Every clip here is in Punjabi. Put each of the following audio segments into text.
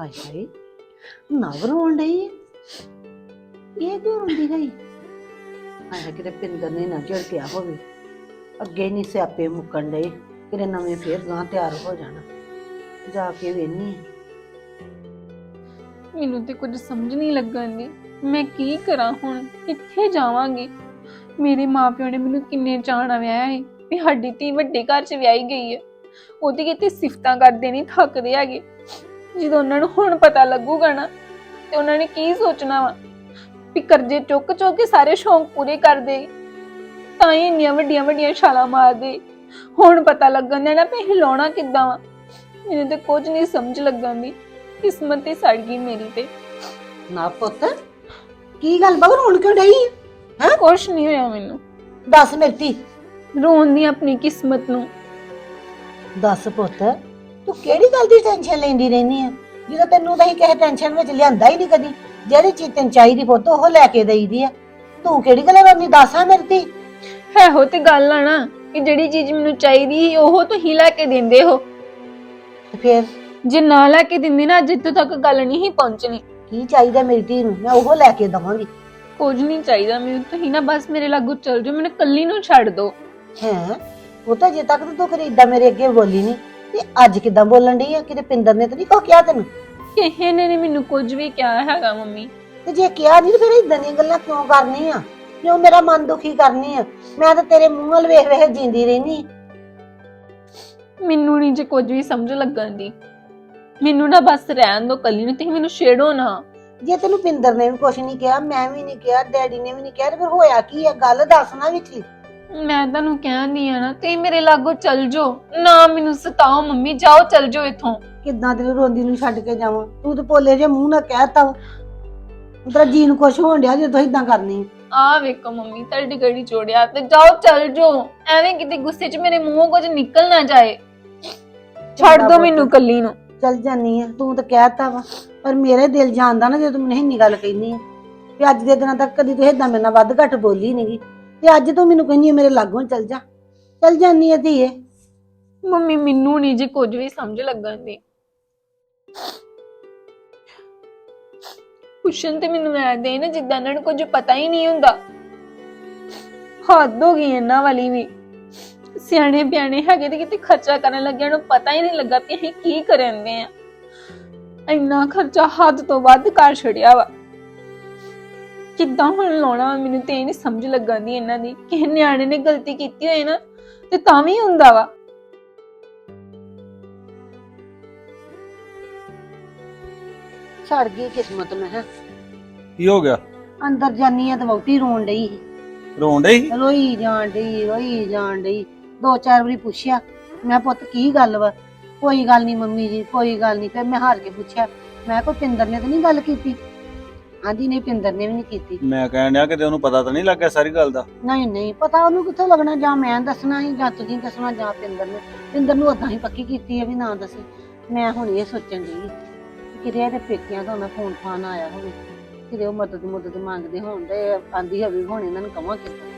ਹਾਏ ਹਾਏ, ਨਵ ਰੋਣ ਡਈ ਹੈ ਇਹ ਕਿਉਂ ਰੋਂਦੀ ਗਈ ਹਾਏ ਕਿਤੇ ਪਿੰਦਰ ਨੇ ਨਾ ਝੜਕਿਆ ਹੋਵੇ। ਅੱਗੇ ਨਹੀਂ ਸਿਆਪੇ ਮੁੱਕਣ ਡਏ, ਕਿਤੇ ਨਵੇਂ ਫੇਰ ਗਾਂ ਤਿਆਰ ਹੋ ਜਾਣਾ। ਜਾ ਕੇ ਵੇਨੀ ਮੈਨੂੰ ਤੇ ਕੁਝ ਸਮਝ ਨਹੀਂ ਲੱਗਣ ਦੀ ਮੈਂ ਕੀ ਕਰਾਂ ਹੁਣ? ਕਿੱਥੇ ਜਾਵਾਂਗੀ? ਮੇਰੇ ਮਾਪਿਓ ਨੇ ਮੈਨੂੰ ਕਿੰਨੇ ਚਾਹਣਾ ਵਿਆਹਿਆ ਹੈ ਵੀ ਸਾਡੀ ਧੀ ਵੱਡੇ ਘਰ 'ਚ ਵਿਆਹੀ ਗਈ ਹੈ ਉਹਦੀ ਕਿਤੇ ਸਿਫਤਾਂ ਕਰਦੇ ਨਹੀਂ ਥੱਕਦੇ ਹੈਗੇ। ਜਦੋਂ ਉਹਨਾਂ ਨੂੰ ਹੁਣ ਪਤਾ ਲੱਗੂਗਾ ਨਾ ਤੇ ਉਹਨਾਂ ਨੇ ਕੀ ਸੋਚਣਾ ਵਾ? ਵੀ ਕਰਜ਼ੇ ਚੁੱਕ ਚੁੱਕ ਕੇ ਸਾਰੇ ਸ਼ੌਂਕ ਪੂਰੇ ਕਰ ਦੇ ਤਾਂ ਹੀ ਇੰਨੀਆਂ ਵੱਡੀਆਂ ਵੱਡੀਆਂ ਛਾਲਾਂ ਮਾਰਦੇ ਹੁਣ ਪਤਾ ਲੱਗਣ ਦੇ ਨਾ ਵੀ ਹਿਲਾਉਣਾ ਕਿੱਦਾਂ ਵਾ। ਮੈਨੂੰ ਤੇ ਕੁਝ ਨਹੀਂ ਸਮਝ ਲੱਗਣ ਦੀ ਕਿਸਮਤ ਤੇ ਸੜ ਗਈ ਮੇਰੀ ਤੇ। ਨਾ ਪੁੱਤ ਕੀ ਗੱਲ ਬਗਰ ਰੋਣ ਕਿਉਂ ਡਈ ਹੈ? ਕੁਛ ਨਹੀਂ ਹੋਇਆ ਮੈਨੂੰ। ਦੱਸ ਮਿਲਤੀ। ਰੋਣ ਦੀ ਆਪਣੀ ਕਿਸਮਤ ਨੂੰ। ਦੱਸ ਪੁੱਤ ਤੂੰ ਕਿਹੜੀ ਗੱਲ ਦੀ ਟੈਨਸ਼ਨ ਲੈਂਦੀ ਰਹਿਨੀ ਆ? ਜਦੋਂ ਤੈਨੂੰ ਤਾਂ ਹੀ ਕਿਸੇ ਟੈਨਸ਼ਨ ਵਿੱਚ ਲਿਆਂਦਾ ਹੀ ਨਹੀਂ ਕਦੀ ਜਿਹੜੀ ਚੀਜ਼ ਤੈਨੂੰ ਚਾਹੀਦੀ ਪੁੱਤ ਉਹ ਲੈ ਕੇ ਦੇਈਦੀ ਆ। ਤੂੰ ਕਿਹੜੀ ਗੱਲ ਕਰਨੀ ਦੱਸ ਮੇਰੀ ਧੀ ਹੈ ਹੋ ਤੇ ਗੱਲ ਆ ਨਾ ਕਿ ਜਿਹੜੀ ਚੀਜ਼ ਮੈਨੂੰ ਚਾਹੀਦੀ ਸੀ ਉਹ ਤੁਸੀਂ ਲੈ ਕੇ ਦਿੰਦੇ ਹੋ। ਤੇ ਫਿਰ? ਜੇ ਨਾ ਲੈ ਕੇ ਦਿੰਦੇ ਨਾ ਅੱਜ ਇੱਥੋਂ ਤੱਕ ਗੱਲ ਨਹੀਂ ਸੀ ਪਹੁੰਚਣੀ। ਕੀ ਚਾਹੀਦਾ ਮੇਰੀ ਧੀ ਨੂੰ? ਮੈਂ ਉਹ ਲੈ ਕੇ ਦਵਾਂਗੀ। ਕੁਝ ਨਹੀਂ ਚਾਹੀਦਾ ਮੈਨੂੰ ਤੁਸੀਂ ਨਾ ਬਸ ਮੇਰੇ ਲਾਗੂ ਚੱਲ ਜਾਓ ਮੈਨੂੰ ਕੱਲੀ ਨੂੰ ਛੱਡ ਦਿਓ। ਹੈ? ਉਹ ਤਾਂ ਜੇ ਤੱਕ ਤਾਂ ਏਦਾਂ ਮੇਰੇ ਅੱਗੇ ਬੋਲੀ ਨਹੀਂ। ਤੇ ਅੱਜ ਕਿਦਾਂ ਬੋਲਣ ਡਈ ਆ? ਕਿਤੇ ਪਿੰਦਰ ਨੇ ਤਾਂ ਨਹੀਂ ਕੋ ਕਿਹਾ ਤੈਨੂੰ? ਕਿਸੇ ਨੇ ਨੀ ਮੈਨੂੰ ਕੁਝ ਵੀ ਕਿਹਾ ਹੈਗਾ ਮੰਮੀ। ਤੇ ਜੇ ਕਿਹਾ ਨਹੀਂ ਤੇ ਫਿਰ ਇਦਾਂ ਦੀਆਂ ਗੱਲਾਂ ਕਿਉਂ ਕਰਨੀ ਆ? ਕਿਉਂ ਮੇਰਾ ਮਨ ਦੁਖੀ ਕਰਨੀ ਆ ਮੈਂ ਤਾਂ ਤੇਰੇ ਮੂੰਹ ਵੱਲ ਵੇਖ ਵੇਖ ਜਿੰਦੀ ਰਹਿਨੀ। ਮੈਨੂੰ ਨਹੀਂ ਜੇ ਕੁਝ ਵੀ ਸਮਝ ਲੱਗਣ ਦੀ। ਮੈਨੂੰ ਨਾ ਬਸ ਰਹਿਣ ਦਿਓ ਕੱਲੀ ਨੂੰ ਤੁਸੀਂ ਮੈਨੂੰ ਛੇੜੋ ਨਾ। ਜੇ ਤੈਨੂੰ ਪਿੰਦਰ ਨੇ ਵੀ ਕੁਛ ਨਹੀਂ ਕਿਹਾ ਮੈਂ ਵੀ ਨਹੀਂ ਕਿਹਾ ਡੈਡੀ ਨੇ ਵੀ ਨਹੀਂ ਕਿਹਾ ਤੇ ਫਿਰ ਹੋਇਆ ਕੀ ਆ? ਗੱਲ ਦੱਸਣਾ ਵਿਚਲੀ ਮੈਂ ਤੁਹਾਨੂੰ ਕਹਿੰਦੀ ਆ ਨਾ ਤੇ ਮੇਰੇ ਲਾਗੋ ਚੱਲ ਜਾਓ। ਨਾ ਮੈਨੂੰ ਸਤਾਓ ਮੰਮੀ ਜਾਓ ਚੱਲ ਜਾਓ ਇੱਥੋਂ। ਕਿੱਦਾਂ ਤੇਰੇ ਰੋਂਦੀ ਨੂੰ ਛੱਡ ਕੇ ਜਾਵਾਂ? ਤੂੰ ਤੇ ਭੋਲੇ ਜੇ ਮੂੰਹ ਨਾਲ ਕਹਿਤਾ ਤੇਰਾ ਜੀ ਨੂੰ ਕੁਛ ਹੋਣ ਡਿਆ ਜੇ ਤੂੰ ਇਦਾਂ ਕਰਨੀ। ਆ ਵੇਖੋ ਮੰਮੀ ਤੁਹਾਡੀ ਗੜੀ ਜੋੜਿਆ ਤੇ ਜਾਓ ਚੱਲ ਜਾਓ। ਐਵੇਂ ਕਿਤੇ ਗੁੱਸੇ 'ਚ ਮੇਰੇ ਮੂੰਹੋਂ ਕੁਝ ਨਿਕਲ ਨਾ ਜਾਏ। ਛੱਡ ਦੋ ਮੈਨੂੰ ਕੱਲੀ ਨੂੰ। ਚੱਲ ਜਾਨੀ ਆ ਤੂੰ ਤਾਂ ਕਹਿਤਾ ਵਾ। ਪਰ ਮੇਰੇ ਦਿਲ ਜਾਣਦਾ ਨਾ ਜੇ ਤੂੰ ਮੈਨੂੰ ਇੰਨੀ ਗੱਲ ਕਹਿੰਦੀ ਆ। ਵੀ ਅੱਜ ਦੇ ਦਿਨਾਂ ਤੱਕ ਕਦੀ ਤੂੰ ਇਦਾਂ ਮੇਰੇ ਨਾਲ ਵੱਧ ਘੱਟ ਬੋਲੀ ਨਹੀਂਗੀ ਤੇ ਅੱਜ ਤੂੰ ਮੈਨੂੰ ਕਹਿੰਦੀ ਆ ਮੇਰੇ ਲਾਗੋਂ ਚੱਲ ਜਾ। ਚੱਲ ਜਾਨੀ ਆ ਧੀਏ। ਮੰਮੀ, ਮੈਨੂੰ ਨਹੀਂ ਜੀ ਕੁਝ ਵੀ ਸਮਝ ਲੱਗਣ ਦੀ। ਕੁਸ਼ਨ ਤੇ ਮੈਨੂੰ ਐ ਦੇ ਨਾ ਜਿੱਦਾਂ ਇਹਨਾਂ ਨੂੰ ਕੁਝ ਪਤਾ ਹੀ ਨਹੀਂ ਹੁੰਦਾ। ਹੱਦ ਹੋ ਗਈ ਇਹਨਾਂ ਵਾਲੀ ਵੀ। ਸਿਆਣੇ ਬਿਆਣੇ ਹੈਗੇ ਤੇ ਕਿਤੇ ਖਰਚਾ ਕਰਨ ਲੱਗਿਆ ਨੂੰ ਪਤਾ ਹੀ ਨਹੀਂ ਲੱਗਾ ਕਿ ਅਸੀਂ ਕੀ ਕਰਨਦੇ ਆ। ਇੰਨਾ ਖਰਚਾ ਹੱਦ ਤੋਂ ਵੱਧ ਕਰ ਛੜਿਆ ਵਾ। ਕਿੱਦਾਂ ਹੁਣ ਲਾਉਣਾ ਮੈਨੂੰ ਤੇ ਇਹ ਨਹੀਂ ਸਮਝ ਲੱਗਣ ਦੀ ਇਹਨਾਂ ਦੀ ਕਿ ਨਿਆਣੇ ਨੇ ਗਲਤੀ ਕੀਤੀ ਹੋਏ ਨਾ ਤੇ ਤਾਂ ਵੀ ਹੁੰਦਾ ਵਾ। ਛੜ ਗਈ ਕਿਸਮਤ ਮੈਂ ਕਿਹਾ। ਕੀ ਹੋ ਗਿਆ? ਅੰਦਰ ਜਾਨੀ ਆ ਤੇ ਵਹੁਟੀ ਰੋਣ ਡਈ ਸੀ। ਰੋਣ ਡਈ ਰੋਈ ਜਾਣ ਡਈ ਰੋਈ ਜਾਣ ਡਈ। ਦੋ ਚਾਰ ਵਾਰੀ ਪੁੱਛਿਆ ਮੈਂ ਪੁੱਤ ਕੀ ਗੱਲ ਵਾ? ਕੋਈ ਗੱਲ ਨਹੀਂ ਮੰਮੀ ਜੀ ਕੋਈ ਗੱਲ ਨਹੀਂ ਫਿਰ ਮੈਂ ਹਾਰ ਕੇ ਪੁੱਛਿਆ ਮੈਂ ਕੋਈ ਪਿੰਦਰ ਨੇ ਤਾਂ ਨਹੀਂ ਗੱਲ ਕੀਤੀ? ਹਾਂਜੀ ਨਹੀਂ ਪਿੰਦਰ ਨੇ ਵੀ ਨਹੀਂ ਕੀਤੀ। ਮੈਂ ਕਹਿਣ ਡਿਆ ਕਿਤੇ ਉਹਨੂੰ ਪਤਾ ਤਾਂ ਨਹੀਂ ਲੱਗਿਆ ਸਾਰੀ ਗੱਲ ਦਾ। ਨਹੀਂ ਨਹੀਂ ਪਤਾ ਉਹਨੂੰ ਕਿੱਥੋਂ ਲੱਗਣਾ ਜਾਂ ਮੈਂ ਦੱਸਣਾ ਸੀ ਜਾਂ ਤੁਸੀਂ ਦੱਸਣਾ ਜਾਂ ਪਿੰਦਰ ਨੇ। ਪਿੰਦਰ ਨੂੰ ਉਦਾਂ ਹੀ ਪੱਕੀ ਕੀਤੀ ਹੈ ਵੀ ਨਾ ਦੱਸੇ। ਮੈਂ ਹੁਣ ਇਹ ਸੋਚਣ ਦੀ ਕਿਤੇ ਇਹਦੇ ਪੇਕਿਆਂ ਤੋਂ ਨਾ ਫੋਨ ਫਾਨ ਆਇਆ ਹੋਵੇ। ਕਿਤੇ ਉਹ ਮਦਦ ਮੁਦਦ ਮੰਗਦੇ ਹੋਣ ਤੇ ਆਂਦੀ ਹੋਵੇ ਹੁਣ ਇਹਨਾਂ ਨੂੰ ਕਵਾਂ ਕਿੱਦਾਂ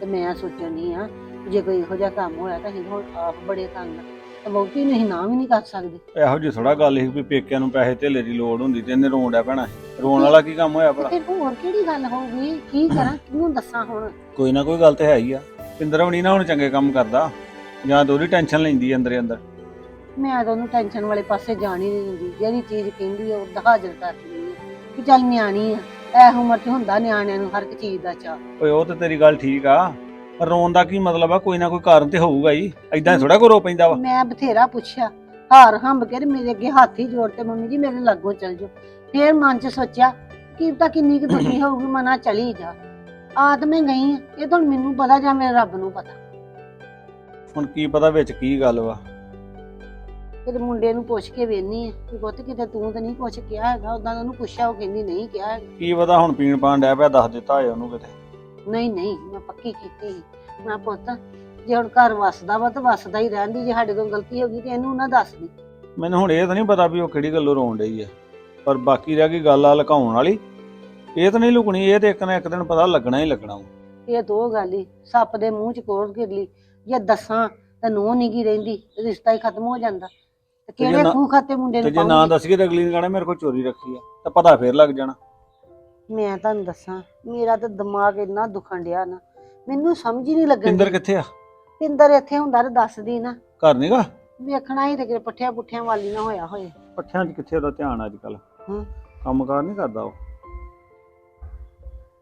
ਤੇ ਮੈਂ ਸੋਚਣ ਦੀ ਆ ਜੇ ਕੋਈ ਇਹੋ ਜਿਹਾ ਕੰਮ ਹੋਇਆ ਤਾਂ ਅਸੀਂ ਹੁਣ ਆਪ ਬੜੇ ਤੰਗ ਆ। ਤੇ ਵਹੁਟੀ ਨੂੰ ਅਸੀਂ ਨਾ ਵੀ ਨਹੀਂ ਕਰ ਸਕਦੇ। ਇਹੋ ਜਿਹੀ ਥੋੜਾ ਗੱਲ ਸੀ ਵੀ ਪੇਕਿਆਂ ਨੂੰ ਪੈਸੇ ਧੇਲੇ ਦੀ ਲੋੜ ਹੁੰਦੀ ਤੇ ਇਹਨੇ ਰੋਣ ਡਿਆ ਪੈਣਾ ਰੋਣ ਵਾਲਾ ਕੀ ਕੰਮ ਹੋਇਆ ਤੇ ਭਲਾ ਫਿਰ ਹੋਰ ਕਿਹੜੀ ਗੱਲ ਹੋਊਗੀ? ਕੀ ਕਰਾਂ? ਕਿਹਨੂੰ ਦੱਸਾਂ ਹੁਣ? ਕੋਈ ਨਾ ਕੋਈ ਗੱਲ ਤੇ ਹੈ ਹੀ ਆ। ਪਿੰਦਰ ਵੀ ਨਹੀਂ ਨਾ ਹੁਣ ਚੰਗੇ ਕੰਮ ਕਰਦਾ। ਜਾਂ ਤਾਂ ਉਹਦੀ ਟੈਨਸ਼ਨ ਲੈਂਦੀ ਆ ਅੰਦਰੇ ਅੰਦਰ। ਮੈਂ ਤਾਂ ਉਹਨੂੰ ਟੈਨਸ਼ਨ ਵਾਲੇ ਪਾਸੇ ਜਾਣ ਹੀ ਨਹੀਂ ਦਿੰਦੀ। ਜਿਹੜੀ ਚੀਜ਼ ਕਹਿੰਦੀ ਆ ਉਹ ਹਾਜ਼ਰ ਕਰ ਦਿੰਦੀ ਆ। ਕਿ ਚੱਲ ਨਿਆਣੀ ਆ ਇਹ ਉਮਰ 'ਚ ਹੁੰਦਾ ਨਿਆਣਿਆਂ ਨੂੰ ਹਰ ਇੱਕ ਚੀਜ਼ ਦਾ ਚਾਅ। ਓਏ ਉਹ ਤੇ ਤੇਰੀ ਗੱਲ ਠੀਕ ਆ। ਰੋਣ ਦਾ ਕੀ ਮਤਲਬ ਆ? ਕੋਈ ਨਾ ਕੋਈ ਕਾਰਨ ਤੇ ਹੋਊਗਾ ਹੀ ਐਦਾਂ ਥੋੜਾ ਕੋ ਰੋ ਪੈਂਦਾ ਵਾ। ਮੈਂ ਬਥੇਰਾ ਪੁੱਛਿਆ ਹਾਰ ਹੰਬ ਕੇ ਤੇ ਮੇਰੇ ਅੱਗੇ ਹੱਥ ਹੀ ਜੋੜ ਤੇ ਮੰਮੀ ਜੀ ਮੇਰੇ ਲਾਗੋਂ ਚੱਲ ਜਾਓ। ਫੇਰ ਮਨ 'ਚ ਸੋਚਿਆ ਕੀ ਪਤਾ ਕਿੰਨੀ ਕੁ ਦੁਖੀ ਹੋਊਗੀ ਮਨਾ ਚਲੀ ਜਾ। ਆਦ ਮੈਂ ਗਈ ਆ ਇਹ ਤਾਂ ਹੁਣ ਮੈਨੂੰ ਪਤਾ ਜਾਂ ਮੇਰੇ ਰੱਬ ਨੂੰ ਪਤਾ। ਹੁਣ ਕੀ ਪਤਾ ਵਿੱਚ ਕੀ ਗੱਲ ਵਾ। ਕਿਤੇ ਮੁੰਡੇ ਨੂੰ ਪੁੱਛ ਕੇ ਵੇਨੀ ਆ ਕਿ ਪੁੱਤ ਕਿਤੇ ਤੂੰ ਤਾਂ ਨਹੀਂ ਕੁਛ ਕਿਹਾ ਹੈਗਾ ਉਦਾਂ ਉਹਨੂੰ ਪੁੱਛਿਆ ਉਹ ਕਹਿੰਦੀ ਨਹੀਂ ਕਿਹਾ ਹੈਗਾ। ਕੀ ਪਤਾ ਹੁਣ ਪੀਣ ਪਾਣ ਡਿਆ ਪਿਆ ਦੱਸ ਦਿੱਤਾ ਹੋਏ ਉਹਨੂੰ ਕਿਤੇ। ਨਹੀਂ ਨਹੀਂ ਮੈਂ ਪੱਕੀ ਕੀਤੀ ਸੀ। ਮੈਂ ਪੁੱਤ ਜੇ ਹੁਣ ਘਰ ਵਸਦਾ ਵਾ ਤਾਂ ਵਸਦਾ ਹੀ ਰਹਿੰਦੀ ਜੇ ਸਾਡੇ ਕੋਲ ਗਲਤੀ ਹੋ ਗਈ ਤੇ ਇਹਨੂੰ ਨਾ ਦੱਸ ਦੀ ਮੈਨੂੰ ਹੁਣ ਇਹ ਤਾਂ ਨਹੀਂ ਪਤਾ ਵੀ ਉਹ ਕਿਹੜੀ ਗੱਲੋਂ ਰੋਣ ਡਈ ਆ ਪਰ ਬਾਕੀ ਰਹਿ ਗਈ ਗੱਲ ਆ ਲੁਕਾਉਣ ਵਾਲੀ ਇਹ ਤਾਂ ਨਹੀਂ ਲੁਕਣੀ ਇਹ ਤੇ ਇੱਕ ਨਾ ਇੱਕ ਦਿਨ ਪਤਾ ਲੱਗਣਾ ਹੀ ਲੱਗਣਾ ਵਾ। ਇਹ ਦੋ ਗੱਲ ਹੀ ਸੱਪ ਦੇ ਮੂੰਹ ਚ ਕੋੜ ਗਿਰ ਲਈ ਜੇ ਦੱਸਾਂ ਤਾਂ ਨੂੰਹ ਨਹੀਂ ਗੀ ਰਹਿੰਦੀ ਰਿਸ਼ਤਾ ਹੀ ਖਤਮ ਹੋ ਜਾਂਦਾ ਤੇ ਜੇ ਕਿਹੜੇ ਨਾ- ਖੂਹ ਖਾਤੇ ਮੁੰਡੇ ਤੇ ਨੂੰ ਜੇ ਨਾ ਪਾਉਂਗੀ? ਦੱਸੀਏ ਤਾਂ ਅਗਲੀ ਨੇ ਕਹਣਾ ਮੇਰੇ ਕੋਲ ਚੋਰੀ ਰੱਖੀ ਆ ਤਾਂ ਪਤਾ ਫੇਰ ਲੱਗ ਜਾਣਾ ਮੈਂ ਤੁਹਾਨੂੰ ਦੱਸਾਂ ਮੇਰਾ ਤਾਂ ਦਿਮਾਗ ਇੰਨਾ ਦੁਖਣ ਡਿਆ ਨਾ ਮੈਨੂੰ ਸਮਝ ਹੀ ਨਹੀਂ ਲੱਗਣ ਪਿੰਦਰ। ਕਿੱਥੇ ਆ? ਪਿੰਦਰ ਇੱਥੇ ਹੁੰਦਾ ਤੇ ਦੱਸਦੀ ਨਾ। ਘਰ ਨੀਗਾ ਵੇਖਣਾ ਹੀ ਤੇ ਕਿਤੇ ਪੱਠਿਆਂ ਪੁੱਠਿਆਂ ਵਾਲੀ ਨਾ ਹੋਇਆ ਹੋਏ। ਪੱਠਿਆਂ 'ਚ ਕਿੱਥੇ ਉਹਦਾ ਧਿਆਨ ਅੱਜ ਕੱਲ ਹੂੰ। ਕੰਮਕਾਰ ਨਹੀਂ ਕਰਦਾ ਉਹ?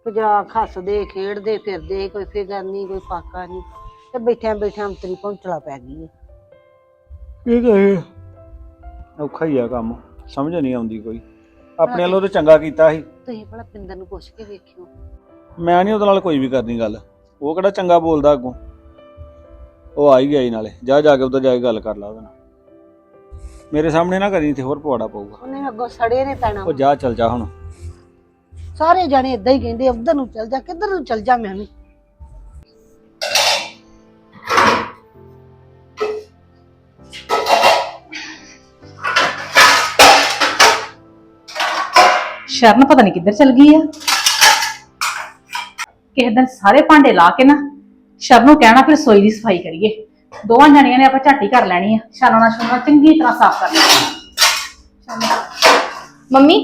ਕਿ ਜਾਂ ਹੱਸਦੇ ਖੇਡਦੇ ਫਿਰਦੇ ਕੋਈ ਫਿਕਰ ਨਹੀਂ ਕੋਈ ਫਾਕਾ ਨਹੀਂ ਤੇ ਬੈਠਿਆਂ ਬੈਠਿਆਂ ਅੰਤਰੀ ਪਹੁੰਚਲਾ ਪੈ ਗਈ ਕੀ ਕਹੇ? ਔਖਾ ਹੀ ਆ ਕੰਮ ਸਮਝ ਨਹੀਂ ਆਉਂਦੀ ਕੋਈ। ਆਪਣੇ ਵੱਲੋਂ ਤਾਂ ਚੰਗਾ ਕੀਤਾ ਸੀ। ਤੁਸੀਂ ਭਲਾ ਪਿੰਦਰ ਨੂੰ ਪੁੱਛ ਕੇ ਵੇਖਿਓ। ਮੈਂ ਨਹੀਂ ਉਹਦੇ ਨਾਲ ਕੋਈ ਵੀ ਕਰਨੀ ਗੱਲ। ਉਹ ਕਿਹੜਾ ਚੰਗਾ ਬੋਲਦਾ ਅੱਗੋਂ। ਉਹ ਆ ਹੀ ਗਿਆ ਹੀ ਨਾਲੇ। ਜਾ ਜਾ ਕੇ ਉੱਧਰ ਜਾ ਕੇ ਗੱਲ ਕਰ ਲਾ ਉਹਦੇ ਨਾਲ। ਮੇਰੇ ਸਾਹਮਣੇ ਨਾ ਕਰੀ ਤੇ ਹੋਰ ਪਵਾੜਾ ਪਊਗਾ। ਉਹਨੇ ਅੱਗੋਂ ਸੜੇ ਨੇ ਪੈਣਾ ਉਹ ਜਾ ਚੱਲ ਜਾ ਹੁਣ। ਸਾਰੇ ਜਾਣੇ ਇਦਾਂ ਹੀ ਕਹਿੰਦੇ ਉਧਰ ਨੂੰ ਚੱਲ ਜਾ ਕਿੱਧਰ ਨੂੰ ਚੱਲ ਜਾ ਮੈਂ ਵੀ। ਸ਼ਰਨ ਪਤਾ ਨਹੀਂ ਕਿੱਧਰ ਚਲ ਗਈ ਆ। ਕਿਸੇ ਦਿਨ ਸਾਰੇ ਭਾਂਡੇ ਲਾ ਕੇ ਨਾ ਸ਼ਰਨ ਨੂੰ ਕਹਿਣਾ ਫਿਰ ਸੋਈ ਦੀ ਸਫ਼ਾਈ ਕਰੀਏ। ਦੋਵਾਂ ਜਣੀਆਂ ਨੇ ਆਪਾਂ ਝਾਟੀ ਕਰ ਲੈਣੀ ਆ। ਛਾਨਣਾ ਛੁਨਣਾ ਚੰਗੀ ਤਰ੍ਹਾਂ ਸਾਫ਼ ਕਰ ਲੈਣਾ ਮੰਮੀ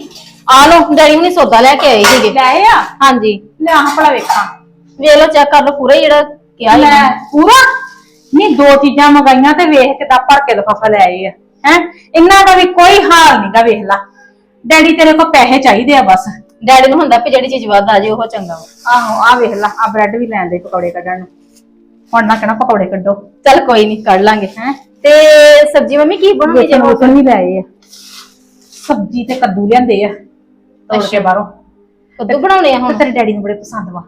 ਆ ਲੋ ਡੈਡੀ ਹੁਣੀ ਸੌਦਾ ਲੈ ਕੇ ਆਏ ਸੀਗੇ। ਲੈ ਆ? ਹਾਂਜੀ। ਲੈ ਆਹ ਭਲਾ ਵੇਖਾਂ। ਵੇਖ ਲਓ ਚੈੱਕ ਕਰ ਲਓ ਪੂਰਾ ਹੀ ਜਿਹੜਾ ਕਿਹਾ ਲੈ ਪੂਰਾ? ਨਹੀਂ ਦੋ ਚੀਜ਼ਾਂ ਮੰਗਾਈਆਂ ਤੇ ਵੇਖ ਕਿਤਾ ਭਰ ਕੇ ਲਫਾਫਾ ਲੈ ਆਏ ਆ। ਹੈ? ਇਹਨਾਂ ਦਾ ਵੀ ਕੋਈ ਹਾਲ ਨਹੀਂਗਾ ਵੇਖ ਲਾ। ਡੈਡੀ ਤੇਰੇ ਕੋਲ ਪੈਸੇ ਚਾਹੀਦੇ ਆ ਬਸ। ਡੈਡੀ ਨੂੰ ਹੁੰਦਾ ਵੀ ਜਿਹੜੀ ਚੀਜ਼ ਵੱਧ ਆ ਜੇ ਉਹ ਚੰਗਾ ਵਾ। ਆਹੋ ਆ ਵੇਖ ਲਾ ਆ ਬ੍ਰੈਡ ਵੀ ਲੈਣ ਦੇ ਪਕੌੜੇ ਕੱਢਣ ਨੂੰ। ਹੁਣ ਨਾ ਕਹਿਣਾ ਪਕੌੜੇ ਕੱਢੋ। ਚੱਲ ਕੋਈ ਨਹੀਂ ਕੱਢ ਲਾਂਗੇ। ਹੈਂ? ਤੇ ਸਬਜੀ ਮੰਮੀ ਕੀ ਬਣਾਉਣੀ ਜੇ ਵੇਚਣ ਵੂਚਣ ਵੀ ਲੈ ਆਏ ਆ। ਸਬਜ਼ੀ ਤੇ ਕੱਦੂ ਲਿਆਂਦੇ ਆ ਤੋੜ ਕੇ ਬਾਹਰੋਂ। ਕੱਦੂ ਬਣਾਉਣੇ ਆ ਤੇ ਹੁਣ ਤੇਰੇ ਡੈਡੀ ਨੂੰ ਬੜੇ ਪਸੰਦ ਵਾ।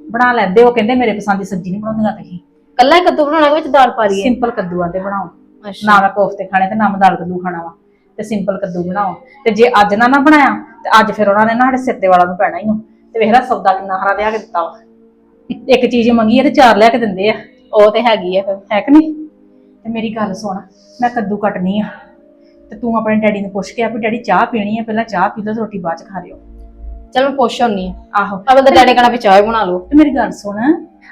ਬਣਾ ਲੈਂਦੇ ਉਹ ਕਹਿੰਦੇ ਮੇਰੇ ਪਸੰਦ ਦੀ ਸਬਜ਼ੀ ਨਹੀਂ ਬਣਾਉਂਦੀਆਂ ਤੁਸੀਂ। ਕੱਲਾ ਹੀ ਕੱਦੂ ਬਣਾਉਣਾ ਵਿੱਚ ਦਾਲ ਪਾ ਸਿੰਪਲ ਕੱਦੂਆਂ ਤੇ ਬਣਾਓ। ਅੱਛਾ। ਨਾ ਮੈਂ ਕੋਫਤੇ ਖਾਣੇ ਤੇ ਨਾ ਮੈਂ ਦਾਲ ਕੱਦੂ ਖਾਣਾ ਵਾ। ਤੇ ਸਿੰਪਲ ਕੱਦੂ ਬਣਾਓ। ਤੇ ਜੇ ਅੱਜ ਨਾ ਨਾ ਬਣਾਇਆ ਤੇ ਅੱਜ ਫਿਰ ਉਹਨਾਂ ਨੇ ਨਾ ਸਾਡੇ ਸਿਰ ਤੇ ਵਾਲਾ ਨੂੰ ਪੈਣਾ ਹੀ ਹੋ ਤੇ ਵੇਖ ਲੈ ਸੌਦਾ ਕਿੰਨਾ ਹਰਾ ਲਿਆ ਕੇ ਦਿੱਤਾ ਵਾ। ਇੱਕ ਚੀਜ਼ ਮੰਗੀ ਹੈ ਤੇ ਚਾਰ ਲਿਆ ਕੇ ਦਿੰਦੇ ਆ। ਉਹ ਤੇ ਹੈਗੀ ਆ ਫਿਰ ਹੈ ਕਿ ਨਹੀਂ? ਤੇ ਮੇਰੀ ਗੱਲ ਸੁਣ ਮੈਂ ਕੱਦੂ ਕੱਟਣੀ ਆ। ਤੇ ਤੂੰ ਆਪਣੇ ਡੈਡੀ ਨੂੰ ਪੁੱਛ ਕੇ ਆ ਵੀ ਡੈਡੀ ਚਾਹ ਪੀਣੀ ਆ ਪਹਿਲਾਂ ਚਾਹ ਪੀ ਲਓ ਤੇ ਰੋਟੀ ਬਾਅਦ ਚ ਖਾ ਲਿਓ। ਚਲ ਮੈਂ ਪੁੱਛ ਆ। ਆਹੋ। ਆਪਾਂ ਤਾਂ ਡੈਡੀ ਕਹਣਾ ਵੀ ਚਾਹ ਹੀ ਬਣਾ ਲਓ। ਤੇ ਮੇਰੀ ਗੱਲ ਸੁਣ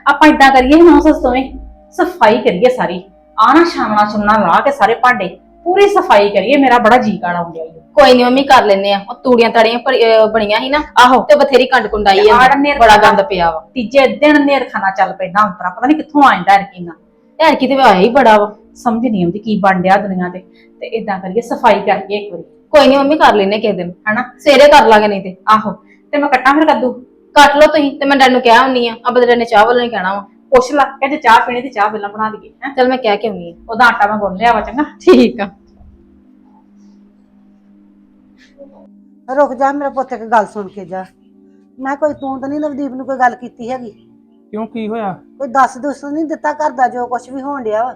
ਆਪਾਂ ਇਦਾਂ ਕਰੀਏ ਨੌ ਸੱਸ ਦੋਵੇਂ ਸਫ਼ਾਈ ਕਰੀਏ ਸਾਰੀ। ਆ ਨਾ ਛਾਨਣਾ ਛੁਨਣਾ ਲਾ ਕੇ ਸਾਰੇ ਭਾਂਡੇ। ਪੂਰੀ ਸਫ਼ਾਈ ਕਰੀਏ ਮੇਰਾ ਬੜਾ ਜੀ ਕਾਲਾ ਹੁੰਦਾ ਈ। ਕੋਈ ਨਹੀਂ ਮੰਮੀ ਕਰ ਲੈਨੇ ਆ। ਉਹ ਤੂੜੀਆਂ ਤਾੜੀਆਂ ਭਰੀ- ਅਹ ਬਣੀਆਂ ਸੀ ਨਾ ਆਹੋ। ਤੇ ਬਥੇਰੀ ਕੰਡ ਕੁੰਡਾਈ ਤੇ ਆੜ ਆ ਨੇਰ ਬੜਾ। ਗੰਦ ਪਿਆ ਵਾ। ਤੀਜੇ ਦਿਨ ਨੇਰ ਖਾਣਾ ਚੱਲ ਪੈਂਦਾ ਅੰਤਰਾ ਪਤਾ ਨਹੀਂ ਕਿੱਥੋਂ ਆ ਜਾਂਦਾ ਐਰਕੀਨਾ ਯਾਰ ਕਿਤੇ ਆਇਆ ਹੀ ਬੜਾ ਵਾ। ਸਮਝ ਨਹੀਂ ਆਉਂਦੀ ਕੀ ਬਣ ਡਿਆ ਦੁਨੀਆ ਤੇ ਤੇ ਇਦਾਂ ਕਰੀਏ ਸਫ਼ਾਈ ਕਰੀਏ ਇੱਕ ਵਾਰੀ। ਕੋਈ ਨਹੀਂ ਮੰਮੀ ਕਰ ਲੈਨੇ ਕਿਸੇ ਦਿਨ। ਹਨਾ? ਸਵੇਰੇ ਕਰ ਲਾਂਗੇ ਨਹੀਂ ਤੇ। ਆਹੋ। ਤੇ ਮੈਂ ਕੱਟਾਂ ਫਿਰ ਕੱਦੂ? ਕੱਟ ਲਓ ਤੁਸੀਂ ਤੇ ਮੈਂ ਡੈਡ ਨੂੰ ਕਿਹਾ ਹੁੰਨੀ ਆ ਤੇ ਡੈਡ ਨੇ ਚਾਹ ਵੱਲੋਂ ਹੀ ਕਹਿਣਾ ਵਾ। ਪੁੱਛ ਲਾ ਕਿ ਜੇ ਚਾਹ ਪੀਣੀ ਤੇ ਚਾਹ ਪਹਿਲਾਂ ਬਣਾ ਲਈਏ ਹੈ। ਚਲ ਮੈਂ ਕਹਿ ਕੇ ਆਉਣੀ ਉਹਦਾ ਆਟਾ ਮੈਂ ਗੁੰਨ ਲਿਆ ਵਾ ਚੰਗਾ। ਠੀਕ ਆ। ਰੁਕ ਜਾ ਮੇਰਾ ਪੁੱਤ ਇੱਕ ਗੱਲ ਸੁਣ ਕੇ ਜਾ। ਮੈਂ ਕੋਈ ਤੂੰ ਤਾਂ ਨਹੀਂ ਨਵਦੀਪ ਨੂੰ ਕੋਈ ਗੱਲ ਕੀਤੀ ਹੈਗੀ? ਕਿਉਂ ਕੀ ਹੋਇਆ? ਕੋਈ ਦੱਸ ਦੁੱਸ ਨਹੀਂ ਦਿੱਤਾ ਘਰ ਦਾ ਜੋ ਕੁਝ ਵੀ ਹੋਣ ਡਿਆ ਵਾ?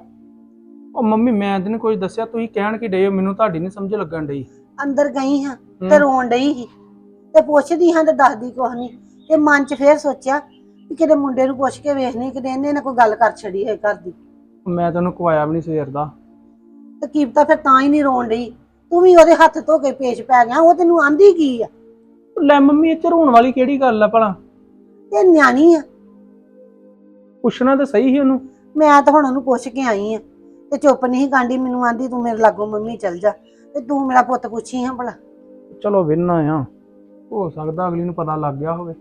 ਉਹ ਮੰਮੀ ਮੈਂ ਤੈਨੂੰ ਕੁਝ ਦੱਸਿਆ ਤੁਸੀਂ ਕਹਿਣ ਕੀ ਡਏ ਹੋ? ਮੈਨੂੰ ਤੁਹਾਡੀ ਨਹੀਂ ਸਮਝ ਲੱਗਣ ਡਈ। ਅੰਦਰ ਗਈ ਹਾਂ ਤੇ ਰੋਣ ਡਈ ਸੀ। ਤੇ ਪੁੱਛਦੀ ਹਾਂ ਤੇ ਦੱਸਦੀ ਕੁਛ ਨਹੀਂ ਤੇ ਮਨ 'ਚ ਫੇਰ ਸੋਚਿਆ ਕਿਤੇ ਮੁੰਡੇ ਨੂੰ ਪੁੱਛ ਕੇ ਵੇਖਣੀ ਕਿਤੇ ਇਹਨੇ ਨਾ ਕੋਈ ਗੱਲ ਕਰ ਛੜੀ ਹੈ ਘਰ ਦੀ। ਮੈਂ ਤੈਨੂੰ ਕਵਾਇਆ ਵੀ ਨਹੀਂ ਸਵੇਰ ਦਾ। ਤੇ ਕੀਪਤਾ ਫਿਰ ਤਾਂ ਹੀ ਨਹੀਂ ਰੋਣ ਡਈ। ਤੂੰ ਵੀ ਉਹਦੇ ਹੱਥ ਧੋ ਕੇ ਪੇਸ਼ ਪੈ ਗਿਆ ਉਹ ਤੈਨੂੰ ਆਂਦੀ ਕੀ ਆ? ਲੈ ਮੰਮੀ ਇਹ ਚ ਰੋਣ ਵਾਲੀ ਕਿਹੜੀ ਗੱਲ ਆ ਭਲਾ? ਤੇ ਨਿਆਣੀ ਆ। ਪੁੱਛਣਾ ਤਾਂ ਸਹੀ ਸੀ ਉਹਨੂੰ। ਮੈਂ ਤਾਂ ਹੁਣ ਉਹਨੂੰ ਪੁੱਛ ਕੇ ਆਈ ਆ। ਤੇ ਚੁੱਪ ਨਹੀਂ ਕਾਂਡੀ ਮੈਨੂੰ ਆਂਦੀ ਤੂੰ ਮੇਰੇ ਲਾਗੋਂ ਮੰਮੀ ਚੱਲ ਜਾ। ਤੇ ਤੂੰ ਮੇਰਾ ਪੁੱਤ ਪੁੱਛੀ ਹਾਂ ਭਲਾ? ਚਲੋ ਵਿੰਨਾ ਆ। ਹੋ ਸਕਦਾ ਅਗਲੀ ਨੂੰ ਪਤਾ ਲੱਗ ਗਿਆ ਹੋਵੇ।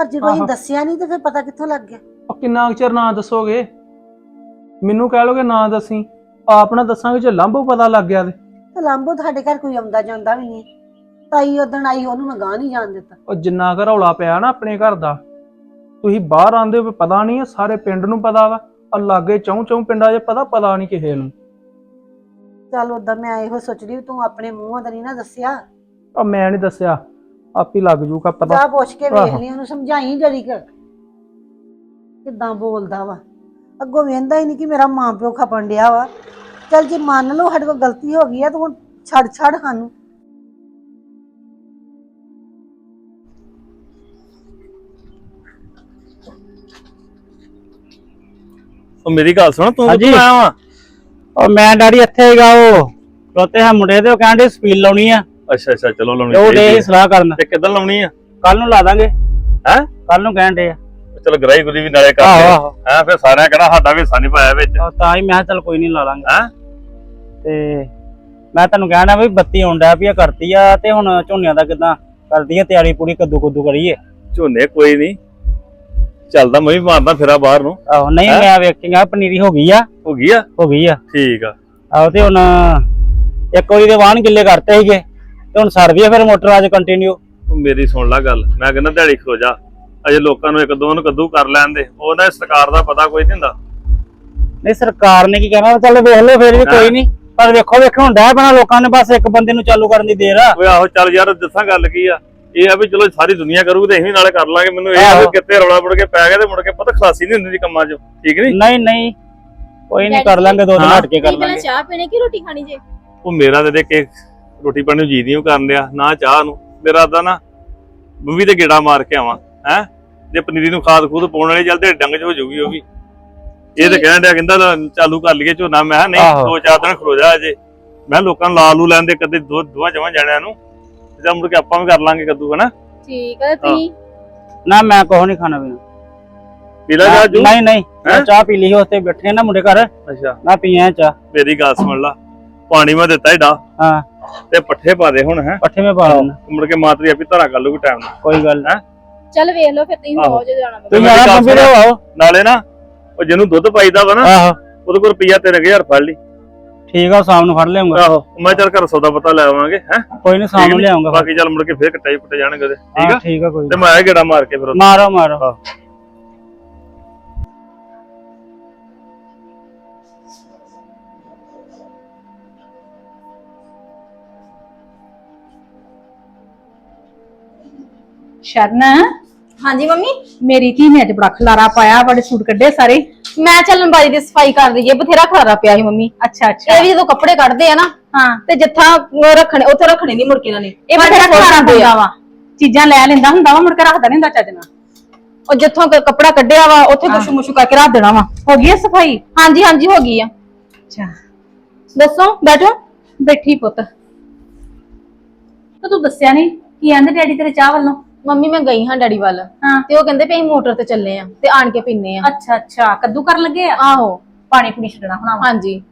ਪਰ ਜਦੋਂ ਅਸੀਂ ਆਹੋ। ਦੱਸਿਆ ਨਹੀਂ ਤੇ ਫਿਰ ਪਤਾ ਕਿੱਥੋਂ ਲੱਗ ਗਿਆ। ਉਹ ਕਿੰਨਾ ਕੁ ਚਿਰ ਨਾ ਦੱਸੋਗੇ? ਮੈਨੂੰ ਕਹਿ ਲੋਗੇ ਨਾ ਦੱਸੀ। ਆਪ ਨਾ ਦੱਸਾਂਗੇ ਜੇ ਲਾਂਭੋ ਪਤਾ ਲੱਗ ਗਿਆ ਤੇ। ਤੇ ਲਾਂਬੋ ਤੁਹਾਡੇ ਘਰ ਕੋਈ ਆਉਂਦਾ ਜਾਂਦਾ ਵੀ ਨਹੀਂ। ਤਾਈ ਉਦਣ ਆਈ ਉਹਨੂੰ ਮੈਂ ਗਾਂ ਨਹੀਂ ਜਾਣ ਦਿੱਤਾ। ਉਹ ਜਿੰਨਾ ਕੁ ਰੌਲਾ ਪਿਆ ਨਾ ਆਪਣੇ ਘਰ ਦਾ ਤੁਸੀਂ ਬਾਹਰ ਆਂਦੇ ਹੋ ਪਤਾ ਨਹੀਂ ਸਾਰੇ ਪਿੰਡ ਨੂੰ ਪਤਾ ਵਾ। ਆ ਲਾਗੇ ਚੌਂ ਚੌਂ ਪਿੰਡਾਂ 'ਚ ਪਤਾ ਪਤਾ ਨਹੀਂ ਕਿਸੇ ਨੂੰ। ਚੱਲ ਉਦਾਂ ਮੈਂ ਇਹੋ ਸੋਚਦੀ ਵੀ ਤੂੰ ਆਪਣੇ ਮੂੰਹੋਂ ਤਾਂ ਨਹੀਂ ਨਾ ਦੱਸਿਆ। ਆ ਮੈਂ ਨਹੀਂ ਦੱਸਿਆ। ਆਪ ਹੀ ਲੱਗ ਜੂਗਾ ਪਤਾ। ਜਾ ਪੁੱਛ ਕੇ ਵੇਖ ਆਹੋ। ਲਈ ਉਹਨੂੰ ਸਮਝਾਈ ਜਰੀ ਕਰ। ਕਿੱਦਾਂ ਬੋਲਦਾ ਵਾ। ਅੱਗੋਂ ਵੇਂਦਾ ਹੀ ਨਹੀਂ ਕਿ ਮੇਰਾ ਮਾਂ ਪਿਓ ਖਪਣ ਡਿਆ ਵਾ। ਚੱਲ ਜੇ ਮੰਨ ਲਓ ਸਾਡੇ ਕੋਲ ਗਲਤੀ ਹੋ ਗਈ ਆ ਤੂੰ ਹੁਣ ਛੱਡ ਛੱਡ ਸਾਨੂੰ। ਉਹ ਮੇਰੀ ਗੱਲ ਸੁਣ ਤੂੰ ਹਾਂਜੀ। ਕਿੱਥੋਂ ਆਇਆ ਵਾ? ਉਹ ਮੈਂ ਡੈਡੀ ਇੱਥੇ ਹੈਗਾ ਉਹ ਖਲੋਤੇ ਹੈ ਮੁੰਡੇ ਤੇ ਉਹ ਕਹਿੰਦੇ ਸਪੀਲ ਲਾਉਣੀ ਆ। ਅੱਛਾ ਅੱਛਾ ਚਲੋ ਲਾਉਣੀ ਤੇ ਉਹ ਦੇ ਸਲਾਹ ਕਰਨ। ਤੇ ਕਿੱਦਾਂ ਲਾਉਣੀ ਆ? ਕੱਲ ਨੂੰ ਲਾ ਦਾਂਗੇ। ਹੈਂ? ਕੱਲ ਨੂੰ ਕਹਿਣ ਦੇ ਆ। ਚਲੋ ਗਰਾਈ ਗੁਰੀ ਵੀ ਨਾਲੇ ਕਰ ਆਹੋ ਹੈ ਫਿਰ ਸਾਰਿਆਂ ਕਹਿਣਾ ਸਾਡਾ ਵੀ ਹਿੱਸਾ ਨਹੀਂ ਪਾਇਆ ਵਿੱਚ। ਤਾਂ ਹੀ ਮੈਂ ਕਿਹਾ ਚੱਲ ਕੋਈ ਨਹੀਂ ਲਾ ਲਾਂਗੇ। ਹੈਂ? ਤੇ ਮੈਂ ਤੁਹਾਨੂੰ ਕਹਿਣਾ ਵੀ ਬੱਤੀ ਆਉਂਦਾ ਵੀ ਆ ਕਰਤੀ ਆ ਤੇ ਹੁਣ ਝੋਨਿਆਂ ਦਾ ਕਿਦਾਂ ਕਰਦੀ ਆ ਤਿਆਰੀ ਪੂਰੀ ਕੱਦੂ ਕੱਦੂ ਕਰੀਏ। ਝੋਨੇ ਕੋਈ ਨਹੀਂ। ਚੱਲਦਾ ਮੈਂ ਵੀ ਮਾਰਦਾ ਫਿਰਾ ਬਾਹਰ ਨੂੰ। ਆਹੋ ਨਹੀਂ ਹੈਂ? ਮੈਂ ਵੇਖੀਆਂ ਪਨੀਰੀ ਹੋ ਗਈ ਆ। ਹੋ ਗਈ ਆ? ਹੋ ਗਈ ਆ। ਠੀਕ ਆ। ਆਹੋ ਤੇ ਹੁਣ ਇੱਕ ਵਾਰੀ ਦੇ ਵਾਹਨ ਕਿੱਲੇ ਕਰਤੇ ਸੀਗੇ। ਤੇ ਹੁਣ ਸਰ ਵੀ ਆ ਫਿਰ ਮੋਟਰ ਅੱਜ ਕੰਟੀਨਿਊ ਉਹ ਮੇਰੀ ਸੁਣ ਲੈ ਗੱਲ ਮੈਂ ਕਹਿੰਦਾ ਦਿਹਾੜੀ ਖੋ ਜਾ। ਅਜੇ ਲੋਕਾਂ ਨੂੰ ਇੱਕ ਦੋ ਨੂੰ ਕੱਦੂ ਕਰ ਲੈਣ ਦੇ ਉਹਨਾਂ ਸਰਕਾਰ ਦਾ ਪਤਾ ਕੋਈ ਨਹੀਂ ਹੁੰਦਾ। ਨਹੀਂ ਸਰਕਾਰ ਨੇ ਕੀ ਕਹਿਣਾ? ਚੱਲ ਵੇਖ ਲਓ ਫਿਰ ਵੀ ਕੋਈ ਨਹੀਂ। ਪਰ ਵੇਖੋ ਵੇਖੋ ਹੁੰਦਾ ਬਣਾ ਲੋਕਾਂ ਨੇ ਬਸ ਇੱਕ ਬੰਦੇ ਨੂੰ ਚਾਲੂ ਕਰਨ ਦੀ ਦੇਰ ਆ। ਓਏ ਆਹੋ ਚੱਲ ਯਾਰ ਦੱਸਾਂ ਗੱਲ ਕੀ ਆ? ਇਹ ਆ ਵੀ ਚਲੋ ਸਾਰੀ ਦੁਨੀਆ ਕਰੂਗੀ ਤੇ ਅਸੀਂ ਨਾਲੇ ਕਰ ਲਾਂਗੇ। ਮੈਨੂੰ ਇਹ ਆ। ਕਿਤੇ ਰੌਲਾ ਮੁੜ ਕੇ ਪੈ ਗਿਆ ਤੇ ਮੁੜ ਕੇ ਪਤਾ ਖਲਾਸੀ ਨਹੀਂ ਹੁੰਦੀ ਜੀ ਕੰਮਾਂ 'ਚ। ਠੀਕ ਨਹੀਂ? ਨਹੀਂ ਨਹੀਂ। ਕੋਈ ਨਹੀਂ ਕਰ ਲਾਂਗੇ ਦੋ ਦਿਨ ਹਾਂ। ਹਟ ਕੇ ਕਰ ਲਾਂਗੇ। ਚਾਹ ਪੀਣੇ ਕੀ ਰੋਟੀ ਖਾਣੀ ਜੇ? ਉਹ ਮੇਰਾ ਤੇ ਦੇਖ ਕੇ ਰੋਟੀ ਪਾਣੀ ਨੂੰ ਜੀ ਨਹੀਂ ਕਰਨ ਲਿਆ ਨਾ ਚਾਹ ਨੂੰ। ਮੇਰਾ ਤਾਂ ਨਾ ਬੁੱਵੀ ਤੇ ਗੇੜਾ ਮਾਰ ਕੇ ਆਵਾਂ ਹੈ? ਜੇ ਪਨੀਰੀ ਨੂੰ ਖਾਦ ਖੂਦ ਪਾਉਣ ਵਾਲੀ ਚੱਲਦੇ ਡੰਗ 'ਚ ਹੋ ਜਾਊਗੀ ਉਹ ਵੀ। ਇਹ ਤੇ ਕਹਿਣ ਡਿਆ ਕਹਿੰਦਾ ਚਾਲੂ ਕਰ ਲਈਏ ਝੋਨਾ। ਮੈਂ ਕਿਹਾ ਨਹੀਂ। ਦੋ ਚਾਰ ਦਿਨ ਖਲੋ ਜਾ ਅਜੇ। ਮੈਂ ਕਿਹਾ ਲੋਕਾਂ ਨੂੰ ਲਾ ਲੂ ਲੈਂਦੇ ਕਦੇ ਦੋ ਦੋਵਾਂ ਜਵਾਂ ਜਾਣਿਆਂ ਨੂੰ। ਜਾਂ ਮੁੜ ਕੇ ਆਪਾਂ ਵੀ ਕਰ ਲਾਂਗੇ ਕੱਦੂ ਹਨਾ? ਠੀਕ ਹੈ ਤੁਸੀਂ? ਨਾ ਮੈਂ ਕੁਛ ਨਹੀਂ ਖਾਣਾ ਪੀਣਾ। ਪੀ ਲੈ ਜਾ ਜੂ ਨਹੀਂ ਨਹੀਂ ਮੈਂ? ਚਾਹ ਪੀ ਲਈ ਉੱਥੇ ਬੈਠੇ ਨਾ ਮੁੰਡੇ ਘਰ। ਅੱਛਾ। ਮੈਂ ਪੀਆ ਚਾਹ। ਮੇਰੀ ਗੱਲ ਸੁਣ ਲਾ। ਪਾਣੀ ਮੈਂ ਦਿੱਤਾ ਏਡਾ। ਹਾਂ। ਤੇ ਪੱਠੇ ਪਾ ਦੇ ਹੁਣ ਹੈ? ਪੱਠੇ ਮੈਂ ਪਾ ਲੈਣਾ ਮੁੜ ਕੇ ਮਾਤਰੀ ਆਪੀ ਧਾਰਾ ਕਰ ਲੂਗੀ ਟਾਈਮ ਨਾਲ। ਕੋਈ ਗੱਲ ਨੀ। ਚੱਲ ਵੇਖ ਲਓ ਫਿਰ ਤੁਸੀਂ। ਹੋ ਜੇ ਜਾਣਾ ਤੁਸੀਂ ਮੇਰੀ ਆਣਾ ਗੱਲ। ਆਓ। ਨਾਲੇ ਨਾ ਉਹ ਜਿਹਨੂੰ ਦੁੱਧ ਪਾਈਦਾ ਵਾ ਨਾ ਆਹੋ। ਉਹਦੇ ਕੋਲ ਰੁਪਈਆ 3000 ਫੜ ਲਈ। ਠੀਕ ਆ ਸ਼ਾਮ ਨੂੰ ਫੜ ਲਿਆਉਂਗਾ ਆਹੋ ਮੈਂ ਚੱਲ ਘਰ ਸੌਦਾ ਪਤਾ ਲੈ ਆਵਾਂਗੇ ਹੈ? ਕੋਈ ਨਹੀਂ ਸ਼ਾਮ ਨੂੰ ਲਿਆਉਂਗਾ ਬਾਕੀ ਚੱਲ ਮੁੜ ਕੇ ਫੇਰ ਕੱਟੇ ਕੁੱਟੇ ਜਾਣਗੇ ਉਹਦੇ। ਠੀਕ ਹਾਂ ਆ? ਠੀਕ ਆ ਕੋਈ ਤੇ ਮੈਂ ਆਇਆ ਗੇੜਾ ਮਾਰ ਕੇ ਫਿਰ। ਮਾਰੋ ਮਾਰੋ। ਸ਼ਰਨ? ਹਾਂਜੀ ਮੰਮੀ? ਮੇਰੀ ਧੀ ਨੇ ਅੱਜ ਬੜਾ ਖਲਾਰਾ ਪਾਇਆ ਬੜੇ ਸੂਟ ਕੱਢੇ ਸਾਰੇ। ਮੈਂ ਚੱਲ ਲੰਬਾਰੀ ਦੀ ਸਫ਼ਾਈ ਕਰ ਰਹੀ ਬਥੇਰਾ ਖਲਾਰਾ ਪਿਆ ਸੀ ਮੰਮੀ। ਅੱਛਾ ਅੱਛਾ। ਇਹ ਵੀ ਜਦੋਂ ਕੱਪੜੇ ਕੱਢਦੇ ਆ ਨਾ ਹਾਂ। ਤੇ ਜਿੱਥਾ ਉਹ ਰੱਖਣੇ ਉੱਥੇ ਰੱਖਣੇ ਨਹੀਂ ਮੁੜ ਕੇ ਇਹਨਾਂ ਨੇ। ਇਹ ਫਿਰ ਖਲਾਰਾ ਦਿੰਦੇ ਪਾਉਂਦਾ ਆ। ਵਾ। ਚੀਜ਼ਾਂ ਲੈ ਲੈਂਦਾ ਹੁੰਦਾ ਵਾ ਮੁੜ ਕੇ ਰੱਖਦਾ ਨਹੀਂ ਹੁੰਦਾ ਚੱਜ ਨਾਲ। ਉਹ ਜਿੱਥੋਂ ਕ- ਕੱਪੜਾ ਕੱਢਿਆ ਵਾ ਉੱਥੇ ਕੁਛ ਮੁਸ਼ੂ ਕਰਕੇ ਰੱਖ ਦੇਣਾ ਵਾ। ਹੋ ਗਈ ਸਫ਼ਾਈ? ਹਾਂਜੀ ਹਾਂਜੀ ਹੋ ਗਈ ਆ। ਅੱਛਾ। ਦੱਸੋ ਬੈਠੋ। ਬੈਠੀ ਪੁੱਤ। ਤਾਂ ਤੂੰ ਦੱਸਿਆ ਨਹੀਂ ਕੀ ਆਂਦੇ ਡੈਡੀ ਤੇਰੇ ਚਾਹ ਵੱਲੋਂ? ਮੰਮੀ ਮੈਂ ਗਈ ਹਾਂ ਡੈਡੀ ਵੱਲ। ਹਾਂ। ਤੇ ਉਹ ਕਹਿੰਦੇ ਵੀ ਅਸੀਂ ਮੋਟਰ ਤੇ ਚੱਲੇ ਆ ਤੇ ਆਣ ਕੇ ਪੀਨੇ ਆ ਅੱਛਾ ਅੱਛਾ। ਕੱਦੂ ਕਰਨ ਲੱਗੇ ਆ? ਆਹੋ। ਪਾਣੀ ਪੂਣੀ ਛੱਡਣਾ ਹੋਣਾ ਵਾ ਹਾਂਜੀ।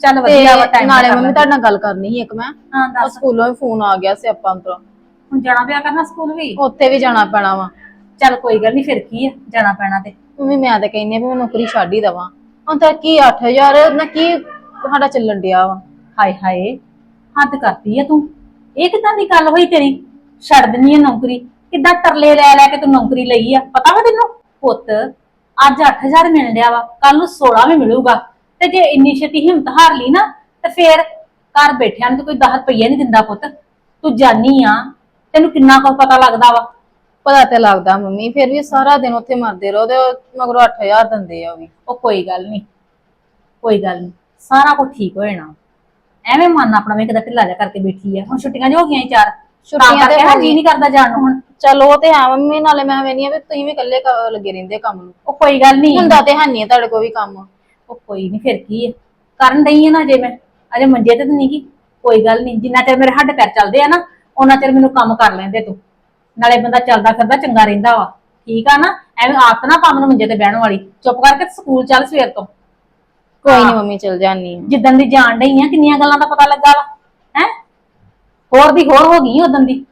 ਚੱਲ ਵਧੀਆ ਵਾ ਟਾਈਮ ਨਾਲੇ ਮੰਮੀ ਤੁਹਾਡੇ ਨਾਲ ਗੱਲ ਕਰਨੀ ਸੀ ਇੱਕ ਮੈਂ। ਹਾਂ ਉਹ ਦੱਸ ਸਕੂਲੋਂ ਵੀ ਫੋਨ ਆ ਗਿਆ ਸੀ ਆਪਾਂ ਤੋਂ। ਹੁਣ ਜਾਣਾ ਪਿਆ ਕਰਨਾ ਸਕੂਲ ਵੀ? ਉੱਥੇ ਵੀ ਜਾਣਾ ਪੈਣਾ ਵਾ। ਚੱਲ ਕੋਈ ਗੱਲ ਨਹੀਂ ਫਿਰ ਕੀ ਆ? ਜਾਣਾ ਪੈਣਾ ਤੇ। ਮੰਮੀ ਮੈਂ ਤਾਂ ਕਹਿੰਨੀ ਆ ਵੀ ਮੈਂ ਨੌਕਰੀ ਛੱਡ ਹੀ ਦਵਾਂ। ਹੁਣ ਤਾਂ ਕੀ 8000 ਨਾ ਕੀ ਸਾਡਾ ਚੱਲਣ ਡਿਆ ਵਾ। ਹਾਏ ਹਾਏ ਹੱਦ ਕਰਤੀ ਆ ਤੂੰ। ਇਹ ਕਿਦਾਂ ਦੀ ਗੱਲ ਹੋਈ ਤੇਰੀ? ਛੱਡ ਦਿੰਨੀ ਆ ਨੌਕਰੀ। ਕਿੱਦਾਂ ਤਰਲੇ ਲੈ ਲੈ ਕੇ ਤੂੰ ਨੌਕਰੀ ਲਈ ਆ? ਪਤਾ ਵਾ ਤੈਨੂੰ? ਪੁੱਤ ਅੱਜ 8000 ਮਿਲ ਰਿਹਾ ਵਾ ਕੱਲ ਨੂੰ 16 ਵੀ ਮਿਲੂਗਾ। ਤੇ ਜੇ ਇੰਨੀ ਛੇਤੀ ਹਿੰਮਤ ਹਾਰ ਲਈ ਨਾ ਤੇ ਫੇਰ ਘਰ ਬੈਠਿਆਂ ਨੂੰ ਤਾਂ ਕੋਈ 10 ਰੁਪਈਆ ਨਹੀਂ ਦਿੰਦਾ ਪੁੱਤ। ਤੂੰ ਜਾਨੀ ਆ ਤੈਨੂੰ ਕਿੰਨਾ ਕੁ ਪਤਾ ਲੱਗਦਾ ਵਾ? ਪਤਾ ਤੇ ਲੱਗਦਾ ਮੰਮੀ ਫਿਰ ਵੀ ਸਾਰਾ ਦਿਨ ਉੱਥੇ ਮਰਦੇ ਰਹੋ ਤੇ ਉਹ ਮਗਰੋਂ 8000 ਦਿੰਦੇ ਆ ਉਹ ਵੀ। ਉਹ ਕੋਈ ਗੱਲ ਨਹੀਂ ਕੋਈ ਗੱਲ ਨਹੀਂ ਸਾਰਾ ਕੁਝ ਠੀਕ ਹੋ ਜਾਣਾ। ਐਵੇਂ ਮਨ ਆਪਣਾ ਵੇ ਕਿਦਾ ਢਿੱਲਾ ਜਾ ਕਰਕੇ ਬੈਠੀ ਆ। ਹੁਣ ਛੁੱਟੀਆਂ ਜੋ ਹੋ ਗਈਆਂ ਸੀ ਚਾਰ। ਛੁੱਟੀਆਂ ਤੇ ਹੋ ਜੀ ਨਹੀਂ ਕਰਦਾ ਜਾਣ ਨੂੰ ਹੁਣ। ਚਲੋ ਉਹ ਤੇ ਹੈ ਮੰਮੀ ਨਾਲੇ ਮੈਂ ਵੇਨੀ ਆ ਵੀ ਤੁਸੀਂ ਵੀ ਇਕੱਲੇ ਕ- ਲੱਗੇ ਰਹਿੰਦੇ ਕੰਮ ਨੂੰ। ਉਹ ਕੋਈ ਗੱਲ ਨਹੀਂ। ਹੁੰਦਾ ਤੇ ਹੈ ਨਹੀਂ ਤੁਹਾਡੇ ਕੋਲ ਵੀ ਕੰਮ। ਉਹ ਕੋਈ ਨਹੀਂ ਫਿਰ ਕੀ ਹੈ ਕਰਨ ਡਈ ਆ ਨਾ ਅਜੇ ਮੈਂ। ਅਜੇ ਮੰਜੇ ਤੇ ਤਾਂ ਨਹੀਂ ਕੀ ਕੋਈ ਗੱਲ ਨਹੀਂ ਜਿੰਨਾ ਚਿਰ ਮੇਰੇ ਹੱਡ ਪੈਰ ਚੱਲਦੇ ਆ ਨਾ ਉਹਨਾਂ ਚਿਰ ਮੈਨੂੰ ਕੰਮ ਕਰ ਲੈਂਦੇ ਤੂੰ। ਨਾਲੇ ਬੰਦਾ ਚੱਲਦਾ ਫਿਰਦਾ ਚੰਗਾ ਰਹਿੰਦਾ ਵਾ। ਠੀਕ ਆ ਨਾ? ਐਵੇਂ ਆਦਤ ਨਾ ਪਾਉਣ ਨੂੰ ਮੰਜੇ ਤੇ ਬਹਿਣ ਵਾਲੀ। ਚੁੱਪ ਕਰਕੇ ਸਕੂਲ ਚੱਲ ਸਵੇਰ ਤੋਂ। ਕੋਈ ਨਹੀਂ ਮੰਮੀ ਚਲ ਜਾਨੀ ਆ ਜਿੱਦਣ ਦੀ ਜਾਣ ਡਈ ਆ ਕਿੰਨੀਆਂ ਗੱਲਾਂ ਦਾ ਪਤਾ ਲੱਗਾ ਵਾ। ਹੈ? ਹੋਰ ਦੀ ਹੋਰ ਹੋ ਗਈ ਉਦੋਂ ਦੀ।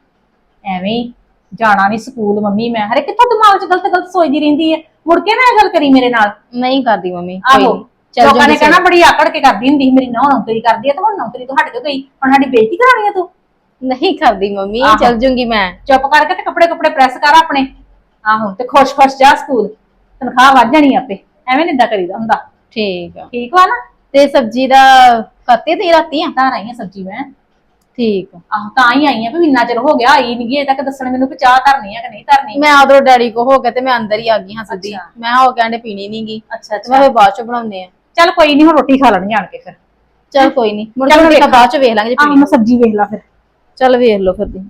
ਐਵੇਂ ਹੀ। ਜਾਣਾ ਨਹੀਂ ਸਕੂਲ ਮੰਮੀ ਮੈਂ ਹਰੇ ਕਿੱਥੋਂ ਦਿਮਾਗ 'ਚ ਗਲਤ ਗਲਤ ਸੋਚਦੀ ਰਹਿੰਦੀ ਹੈ। ਮੁੜ ਕੇ ਨਾ ਇਹ ਗੱਲ ਕਰੀ ਮੇਰੇ ਨਾਲ। ਨਹੀਂ ਕਰਦੀ ਮੰਮੀ ਕੋਈ ਆਹੋ ਨੀ ਚੱਲ ਲੋਕਾਂ ਨੇ ਕਹਿਣਾ ਬੜੀ ਆਕੜ ਕੇ ਕਰਦੀ ਹੁੰਦੀ ਸੀ ਮੇਰੀ ਨੌ ਨੌਕਰੀ ਕਰਦੀ ਹੈ ਤੇ ਹੁਣ ਨੌਕਰੀ ਤੋਂ ਹਟ ਕੇ ਗਈ। ਹੁਣ ਸਾਡੀ ਬੇਇੱਜ਼ਤੀ ਕਰਾਉਣੀ ਹੈ ਤੂੰ। ਨਹੀਂ ਕਰਦੀ ਮੰਮੀ ਆਹੋ। ਚੱਲ ਜੂਗੀ ਮੈਂ। ਚੁੱਪ ਕਰਕੇ ਤੇ ਕੱਪੜੇ ਕੱਪੜੇ ਪ੍ਰੈਸ ਕਰ ਆਪਣੇ। ਆਹੋ ਤੇ ਖੁਸ਼-ਖੁਸ਼ ਜਾ ਸਕੂਲ। ਤਨਖਾਹ ਵੱਧ ਜਾਣੀ ਆਪੇ। ਐਵੇਂ ਨਿੱਦਾ ਕਰੀਦਾ ਹੁੰਦਾ। ਠੀਕ ਆ। ਠੀਕ ਵਾ ਨਾ? ਤੇ ਸਬਜ਼ੀ ਦਾ ਕਰਤੀ ਤੇ ਰਾਤੀ? ਆ ਤਾਂ ਆ ਸਬਜੀ ਮੈਂ। ਠੀਕ ਆ। ਆਹੋ ਤਾਂ ਹੀ ਆਈ ਆ ਵੀ ਇੰਨਾ ਚਿਰ ਹੋ ਗਿਆ ਆਈ ਨਹੀਂ ਇਹ ਤੱਕ ਦੱਸਣ ਮੈਨੂੰ ਕਿ ਚਾਹ ਧਰਨੀ ਆ ਕਿ ਨਹੀਂ ਧਰਨੀ। ਮੈਂ ਉਧਰੋਂ ਡੈਡੀ ਕੋ ਹੋ ਕੇ ਤੇ ਮੈਂ ਅੰਦਰ ਹੀ ਆ ਗਈ ਹਾਂ ਸਿੱਧੀ। ਅੱਛਾ। ਮੈਂ ਹੋ ਕਹਿੰਦੇ ਪੀਣੀ ਨਹੀਂਗੀ ਅੱਛਾ ਮੈਂ ਫਿਰ ਬਾਅਦ ਚ ਬਣਾਉਂਦੇ ਆ। ਚੱਲ ਕੋਈ ਨਹੀਂ ਹੁਣ ਰੋਟੀ ਖਾ ਲੈਣੀ ਆਣ ਕੇ ਫਿਰ। ਚੱਲ ਕੋਈ ਨਹੀਂ ਮੁੜ ਚੱਲ ਕੇ ਵੇਖ। ਬਾਅਦ ਚ ਵੇਖ ਲਾਂਗੇ ਜੇ ਆਹ ਪੀਣੀ। ਮੈਂ ਸਬਜੀ ਵੇਖ ਲਾ ਫਿਰ। ਚੱਲ ਵੇਖ ਲਓ ਫਿਰ ਤੁਸੀਂ।